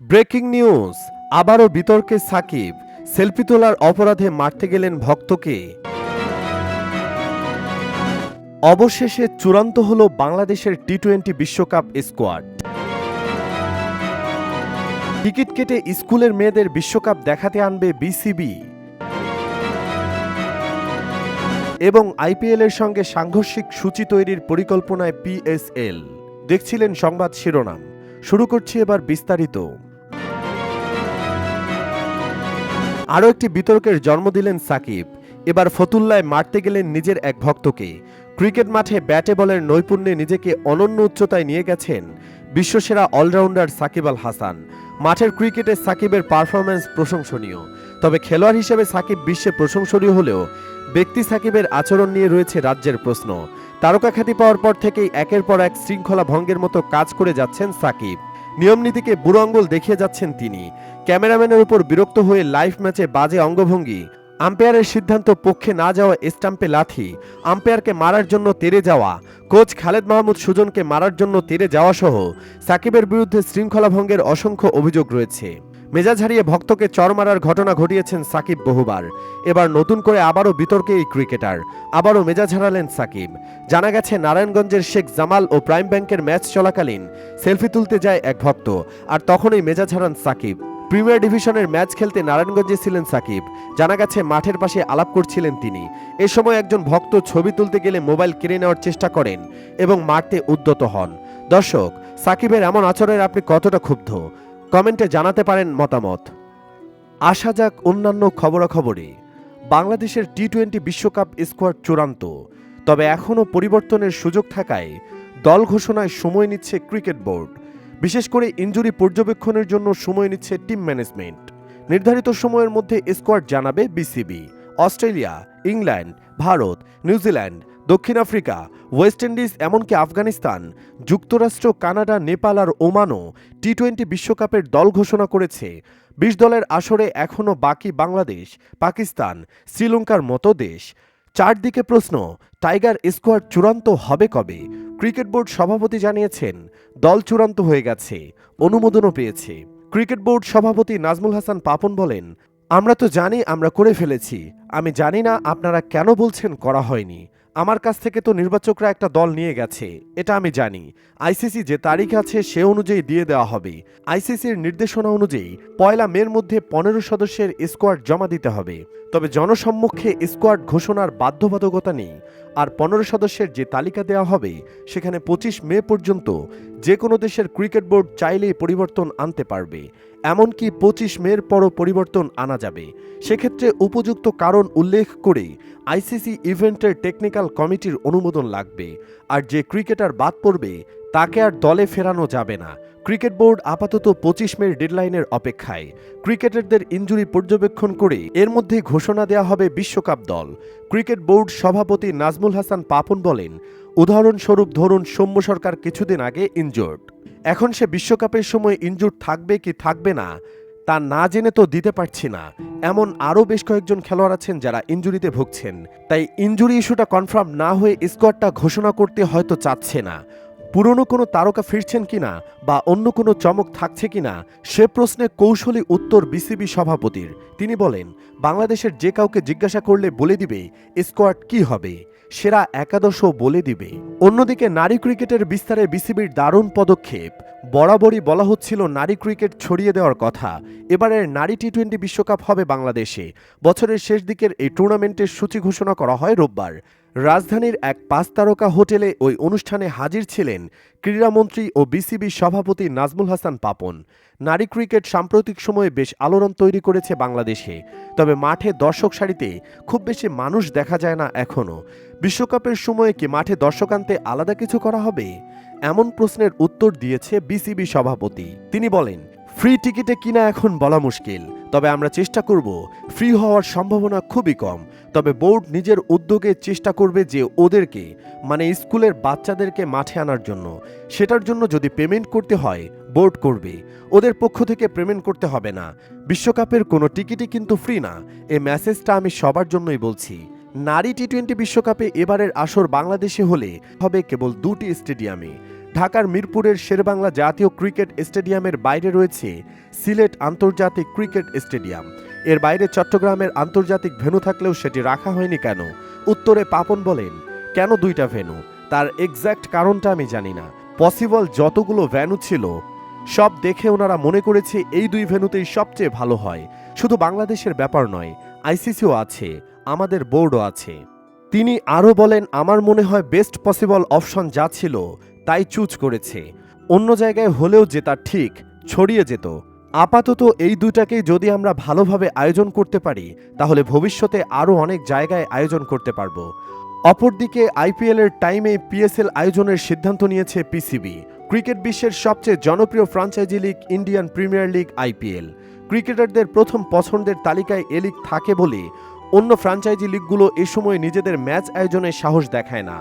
Breaking news, আবারও বিতর্কে Shakib, selfie তোলার অপরাধে মারতে গেলেন ভক্তকে। অবশেষে চূড়ান্ত হল বাংলাদেশের টি টোয়েন্টি বিশ্বকাপ স্কোয়াড। টিকিট কেটে স্কুলের মেয়েদের বিশ্বকাপ দেখাতে আনবে বিসিবি। এবং আইপিএল এর সঙ্গে সাংঘর্ষিক সূচি তৈরির পরিকল্পনায় পিএসএল দেখছিলেন সংবাদ শিরোনাম। শুরু করছি এবার বিস্তারিত। আরও একটি বিতর্কের জন্ম দিলেন সাকিব। এবার ফতুল্লায় মারতে গেলেন নিজের এক ভক্তকে। ক্রিকেট মাঠে ব্যাটে বলের নৈপুণ্যে নিজেকে অনন্য উচ্চতায় নিয়ে গেছেন বিশ্বসেরা অলরাউন্ডার সাকিব আল হাসান। মাঠের ক্রিকেটে সাকিবের পারফরম্যান্স প্রশংসনীয়। তবে খেলোয়াড় হিসেবে সাকিব বিশ্বে প্রশংসনীয় হলেও ব্যক্তি সাকিবের আচরণ নিয়ে রয়েছে রাজ্যের প্রশ্ন। তারকা খ্যাতি পাওয়ার পর থেকেই একের পর এক শৃঙ্খলা ভঙ্গের মতো কাজ করে যাচ্ছেন সাকিব। নিয়মনীতিকে বুড়ো আঙ্গুল দেখিয়ে যাচ্ছেন তিনি। ক্যামেরাম্যানের উপর বিরক্ত হয়ে লাইফ ম্যাচে বাজে অঙ্গভঙ্গি। আম্পায়ারের সিদ্ধান্ত পক্ষে না যাওয়া স্টাম্পে লাথি, আম্পায়ারকে মারার জন্য তেরে যাওয়া, কোচ খালেদ মাহমুদ সুজনকে মারার জন্য তেরে যাওয়া সহ সাকিবের বিরুদ্ধে শৃঙ্খলা ভঙ্গের অসংখ্য অভিযোগ রয়েছে। মেজাজ হারিয়ে ভক্তকে চর মারার ঘটনা ঘটিয়েছেন সাকিব বহুবার। এবার নতুন করে আবারও বিতর্কে এই ক্রিকেটার। আবারও মেজাজ হারালেন সাকিব। জানা গেছে, নারায়ণগঞ্জের শেখ জামাল ও প্রাইম ব্যাংকের ম্যাচ চলাকালীন সেলফি তুলতে যায় এক ভক্ত, আর তখনই মেজাজ হারান সাকিব। প্রিমিয়ার ডিভিশনের ম্যাচ খেলতে নারায়ণগঞ্জে ছিলেন সাকিব। জানা গেছে, মাঠের পাশে আলাপ করছিলেন তিনি। এ সময় একজন ভক্ত ছবি তুলতে গেলে মোবাইল কেড়ে নেওয়ার চেষ্টা করেন এবং মারতে উদ্যত হন। দর্শক, সাকিবের এমন আচরণে আপনি কতটা ক্ষুব্ধ? কমেন্টে জানাতে পারেন মতামত। আসা যাক অন্যান্য খবরাখবরে। বাংলাদেশের টি টোয়েন্টি বিশ্বকাপ স্কোয়াড চূড়ান্ত। তবে এখনও পরিবর্তনের সুযোগ থাকায় দল ঘোষণায় সময় নিচ্ছে ক্রিকেট বোর্ড। বিশেষ করে ইনজুরি পর্যবেক্ষণের জন্য সময় নিচ্ছে টিম ম্যানেজমেন্ট। নির্ধারিত সময়ের মধ্যে স্কোয়াড জানাবে BCB. Australia, England, Bharat, New Zealand দক্ষিণ আফ্রিকা, ওয়েস্ট ইন্ডিজ, এমনকি আফগানিস্তান, যুক্তরাষ্ট্র, কানাডা, নেপাল আর ওমানও টি টোয়েন্টি বিশ্বকাপের দল ঘোষণা করেছে। বিশ দলের আসরে এখনও বাকি বাংলাদেশ, পাকিস্তান, শ্রীলঙ্কার মতো দেশ। চারদিকে প্রশ্ন, টাইগার স্কোয়াড চূড়ান্ত হবে কবে? ক্রিকেট বোর্ড সভাপতি জানিয়েছেন, দল চূড়ান্ত হয়ে গেছে, অনুমোদনও পেয়েছে। ক্রিকেট বোর্ড সভাপতি নাজমুল হাসান পাপন বলেন, আমরা তো জানি আমরা করে ফেলেছি, আমি জানি না আপনারা কেন বলছেন করা হয়নি। আমার কাছ থেকে তো নির্বাচকরা একটা দল নিয়ে গেছে, এটা আমি জানি। আইসিসি যে তারিখ আছে সে অনুযায়ী দিয়ে দেওয়া হবে। আইসিসির নির্দেশনা অনুযায়ী পয়লা মের মধ্যে পনেরো সদস্যের স্কোয়াড জমা দিতে হবে। তবে জনসম্মুখে স্কোয়াড ঘোষণার বাধ্যবাধকতা নেই। আর পনেরো সদস্যের যে তালিকা দেওয়া হবে, সেখানে পঁচিশ মে পর্যন্ত যে কোনো দেশের ক্রিকেট বোর্ড চাইলেই পরিবর্তন আনতে পারবে। এমনকি পঁচিশ মের পরও পরিবর্তন আনা যাবে। সেক্ষেত্রে উপযুক্ত কারণ উল্লেখ করে আইসিসি ইভেন্টের টেকনিক্যাল কমিটির অনুমোদন লাগবে। আর যে ক্রিকেটার বাদ পড়বে, তাকে আর দলে ফেরানো যাবে না। ক্রিকেট বোর্ড আপাতত পঁচিশ মের ডেডলাইনের অপেক্ষায়। ক্রিকেটারদের ইঞ্জুরি পর্যবেক্ষণ করে এর মধ্যে ঘোষণা দেওয়া হবে বিশ্বকাপ দল। ক্রিকেট বোর্ড সভাপতি নাজমুল হাসান পাপন বলেন উদাহরণস্বরূপ ধরুন, সৌম্য সরকার কিছুদিন আগে ইনজোর্ড এখন সে বিশ্বকাপের সময় ইনজুর থাকবে কি থাকবে না, তা না জেনে তো দিতে পারছি না। এমন আরও বেশ কয়েকজন খেলোয়াড় আছেন যারা ইনজুরিতে ভুগছেন। তাই ইনজুরি ইস্যুটা কনফার্ম না হয়ে স্কোয়াডটা ঘোষণা করতে হয়তো চাচ্ছে না। পুরনো কোনো তারকা ফিরছেন কিনা বা অন্য কোনো চমক থাকছে কিনা সে প্রশ্নে কৌশলী উত্তর বিসিবি সভাপতির। তিনি বলেন, বাংলাদেশের যে কাউকে জিজ্ঞাসা করলে বলে দিবে স্কোয়াড কি হবে? সেরা একাদশও বলে দিবে। অন্যদিকে নারী ক্রিকেটের বিস্তারে বিসিবির দারুণ পদক্ষেপ। বরাবরই বলা হচ্ছিল নারী ক্রিকেট ছড়িয়ে দেওয়ার কথা। এবারের নারী টি টোয়েন্টি বিশ্বকাপ হবে বাংলাদেশে। বছরের শেষ দিকের এই টুর্নামেন্টের সূচি ঘোষণা করা হয় রোববার। রাজধানীর এক পাঁচ তারকা হোটেলে ওই অনুষ্ঠানে হাজির ছিলেন ক্রীড়ামন্ত্রী ও বিসিবি সভাপতি নাজমুল হাসান পাপন। নারী ক্রিকেট সাম্প্রতিক সময়ে বেশ আলোড়ন তৈরি করেছে বাংলাদেশে। তবে মাঠে দর্শক সারিতে খুব বেশি মানুষ দেখা যায় না এখনও বিশ্বকাপের সময়ে কি মাঠে দর্শক আনতে আলাদা কিছু করা হবে? এমন প্রশ্নের উত্তর দিয়েছে বিসিবি সভাপতি। তিনি বলেন ফ্রি টিকিটে কিনা এখন বলা মুশকিল, তবে আমরা চেষ্টা করব ফ্রি হওয়ার সম্ভাবনা খুবই কম। তবে বোর্ড নিজের উদ্যোগে চেষ্টা করবে যে ওদেরকে মানে স্কুলের বাচ্চাদেরকে মাঠে আনার জন্য। সেটার জন্য যদি পেমেন্ট করতে হয়, বোর্ড করবে। ওদের পক্ষ থেকে পেমেন্ট করতে হবে না। বিশ্বকাপের কোনো টিকিটই কিন্তু ফ্রি না। এই মেসেজটা আমি সবার জন্যই বলছি। নারী টি টোয়েন্টি বিশ্বকাপে এবারের আসর বাংলাদেশে হলে হবে কেবল দুটি স্টেডিয়ামে। ঢাকার মিরপুরের শেরবাংলা জাতীয় ক্রিকেট স্টেডিয়ামের বাইরে রয়েছে সিলেট আন্তর্জাতিক ক্রিকেট স্টেডিয়াম। এর বাইরে চট্টগ্রামের আন্তর্জাতিক ভেন্যু থাকলেও সেটি রাখা হয়নি কেন? উত্তরে পাপন বলেন, কেন দুইটা ভেন্যু? তার এক্স্যাক্ট কারণটা আমি জানি না। পসিবল যতগুলো ভ্যানু ছিল, সব দেখে ওনারা মনে করেছে এই দুই ভেন্যুতেই সবচেয়ে ভালো হয়। শুধু বাংলাদেশের ব্যাপার নয়, আইসিসিও আছে, আমাদের বোর্ডও আছে। তিনি আরও বলেন, আমার মনে হয় বেস্ট পসিবল অপশন যা ছিল তাই চুজ করেছে। অন্য জায়গায় হলেও জেতা ঠিক, ছড়িয়ে যেত। আপাতত এই দুটাকেই যদি আমরা ভালোভাবে আয়োজন করতে পারি, তাহলে ভবিষ্যতে আরও অনেক জায়গায় আয়োজন করতে পারব। অপরদিকে আইপিএল এর টাইমে পিএসএল আয়োজনের সিদ্ধান্ত নিয়েছে পিসিবি। ক্রিকেট বিশ্বের সবচেয়ে জনপ্রিয় franchise league Indian premier league IPL. ক্রিকেটারদের প্রথম পছন্দের তালিকায় এ লিগ থাকে বলে অন্য ফ্রাঞ্চাইজি লিগগুলো এ সময় নিজেদের ম্যাচ আয়োজনে সাহস দেখায় না।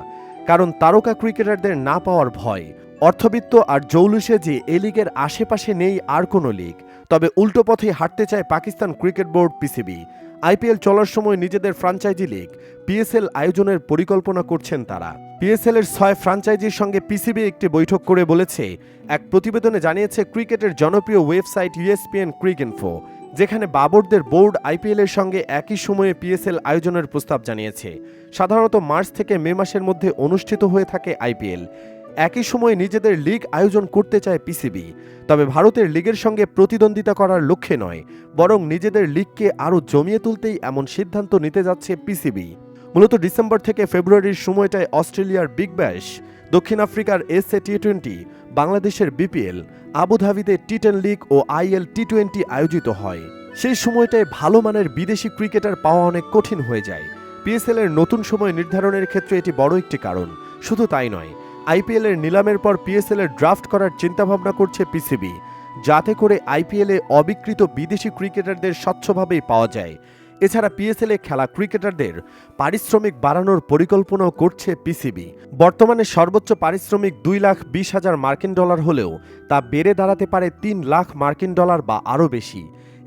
কারণ তারকা ক্রিকেটারদের না পাওয়ার ভয়। অর্থবিত্ত আর জৌলুসে যে এ লিগের আশেপাশে নেই আর কোনো লিগ, তবে উল্টো পথে হাঁটতে চায় Pakistan cricket board PCB. IPL চলার সময় নিজেদের ফ্রাঞ্চাইজি লিগ, পিএসএল আয়োজনের পরিকল্পনা করছেন তারা। পিএসএল এর ছয় ফ্রাঞ্চাইজির সঙ্গে পিসিবি একটি বৈঠক করে বলেছে, এক প্রতিবেদনে জানিয়েছে ক্রিকেটের জনপ্রিয় ওয়েবসাইট ইউএসপিএন ক্রিক ইনফো। যেখানে বাবরদের বোর্ড আইপিএলের সঙ্গে একই সময়ে পিএসএল আয়োজনের প্রস্তাব জানিয়েছে। সাধারণত মার্চ থেকে মে মাসের মধ্যে অনুষ্ঠিত হয়ে থাকে আইপিএল। একই সময়ে নিজেদের লিগ আয়োজন করতে চায় পিসিবি। তবে ভারতের লিগের সঙ্গে প্রতিদ্বন্দ্বিতা করার লক্ষ্যে নয়, বরং নিজেদের লিগকে আরও জমিয়ে তুলতেই এমন সিদ্ধান্ত নিতে যাচ্ছে পিসিবি। মূলত ডিসেম্বর থেকে ফেব্রুয়ারির সময়টায় অস্ট্রেলিয়ার বিগ ব্যাশ, দক্ষিণ আফ্রিকার এস এ টি টোয়েন্টি বাংলাদেশের বিপিএল, আবুধাবিতে টি টেন লিগ ও আইএল টি টোয়েন্টি আয়োজিত হয়। সেই সময়টায় ভালো মানের বিদেশি ক্রিকেটার পাওয়া অনেক কঠিন হয়ে যায়। পিএসএল এর নতুন সময় নির্ধারণের ক্ষেত্রে এটি বড় একটি কারণ। শুধু তাই নয় আইপিএল এর নিলামের পর পিএসএল এর ড্রাফট করার চিন্তাভাবনা করছে পিসিবি যাতে করে আইপিএল অবিকৃত বিদেশি ক্রিকেটারদের স্বচ্ছভাবেই পাওয়া যায়। এছাড়া পিএসএল খেলা ক্রিকেটারদের পারিশ্রমিক বাড়ানোর পরিকল্পনাও করছে পিসিবি বর্তমানে সর্বোচ্চ পারিশ্রমিক দুই লাখ বিশ হাজার মার্কিন ডলার হলেও তা বেড়ে দাঁড়াতে পারে তিন লাখ মার্কিন ডলার বা আরও বেশি।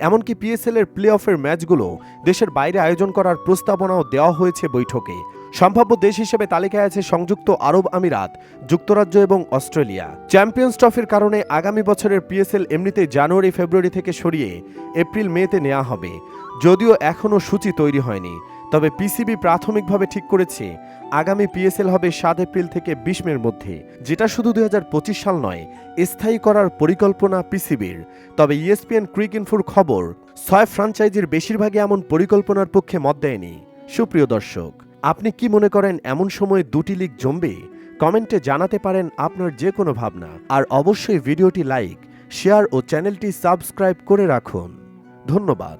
এমনকি পিএসএল এর প্লে অফের ম্যাচগুলো দেশের বাইরে আয়োজন করার প্রস্তাবনাও দেওয়া হয়েছে বৈঠকে। সম্ভাব্য দেশ হিসেবে তালিকায় আছে সংযুক্ত আরব আমিরাত, যুক্তরাজ্য এবং অস্ট্রেলিয়া। চ্যাম্পিয়ন্স ট্রফির কারণে আগামী বছরের পিএসএল এমনিতেই জানুয়ারি ফেব্রুয়ারি থেকে সরিয়ে এপ্রিল মেতে নেওয়া হবে। যদিও এখনও সূচি তৈরি হয়নি, তবে পিসিবি প্রাথমিকভাবে ঠিক করেছে, আগামী পিএসএল হবে সাত এপ্রিল থেকে বিশ মের মধ্যে, যেটা শুধু দু হাজার পঁচিশ সাল নয়, স্থায়ী করার পরিকল্পনা পিসিবির। তবে ইএসপিএন ক্রিক ইনফোর খবর, ছয় ফ্রাঞ্চাইজির বেশিরভাগই এমন পরিকল্পনার পক্ষে মত দেয়নি। সুপ্রিয় দর্শক, আপনি কি মনে করেন এমন সময় দুটি লিগ জমবে? কমেন্টে জানাতে পারেন আপনার যে কোনো ভাবনা, আর অবশ্যই ভিডিওটি লাইক, শেয়ার ও চ্যানেলটি সাবস্ক্রাইব করে রাখুন। ধন্যবাদ।